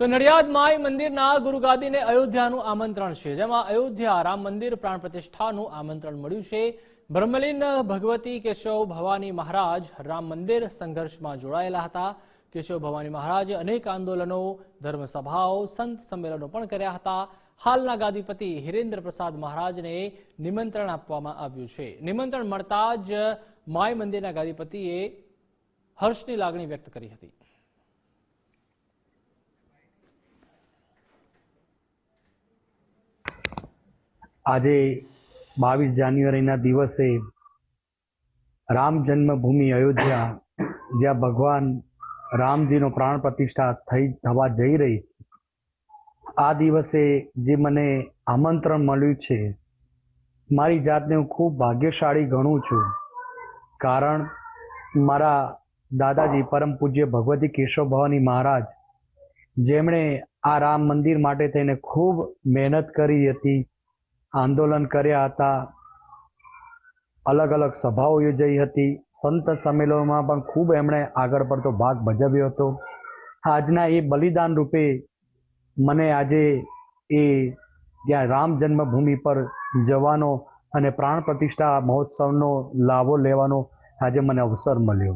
તો નડિયાદ માય મંદિરના ગુરુગાદીને અયોધ્યાનું આમંત્રણ છે, જેમાં અયોધ્યા રામ મંદિર પ્રાણ પ્રતિષ્ઠાનું આમંત્રણ મળ્યું છે. બ્રહ્મલીન ભગવતી કેશવ ભવાની મહારાજ રામ મંદિર સંઘર્ષમાં જોડાયેલા હતા. કેશવ ભવાની મહારાજે અનેક આંદોલનો, ધર્મસભાઓ, સંત સંમેલનો પણ કર્યા હતા. હાલના ગાદીપતિ હિરેન્દ્ર પ્રસાદ મહારાજને નિમંત્રણ આપવામાં આવ્યું છે. નિમંત્રણ મળતા જ માય મંદિરના ગાદીપતિએ હર્ષની લાગણી વ્યક્ત કરી હતી. આજે બાવીસ જાન્યુઆરીના દિવસે રામ જન્મભૂમિ અયોધ્યા, જ્યાં ભગવાન રામજીનો પ્રાણ પ્રતિષ્ઠા થઈ, થવા જઈ રહી આ દિવસે જે મને આમંત્રણ મળ્યું છે, મારી જાતને હું ખૂબ ભાગ્યશાળી ગણું છું. કારણ મારા દાદાજી પરમ પૂજ્ય ભગવતી કેશવ ભવાની મહારાજ, જેમણે આ રામ મંદિર માટે થઈને ખૂબ મહેનત કરી હતી આંદોલન કર્યા હતા. અલગ અલગ સભાઓ યોજાઈ હતી. સંત સંમેલનોમાં પણ ખૂબ એમણે આગળ પડતો ભાગ ભજવ્યો હતો. આજના એ બલિદાન રૂપે મને આજે એ ત્યાં રામ જન્મભૂમિ પર જવાનો અને પ્રાણ પ્રતિષ્ઠા મહોત્સવનો લાભો લેવાનો આજે મને અવસર મળ્યો.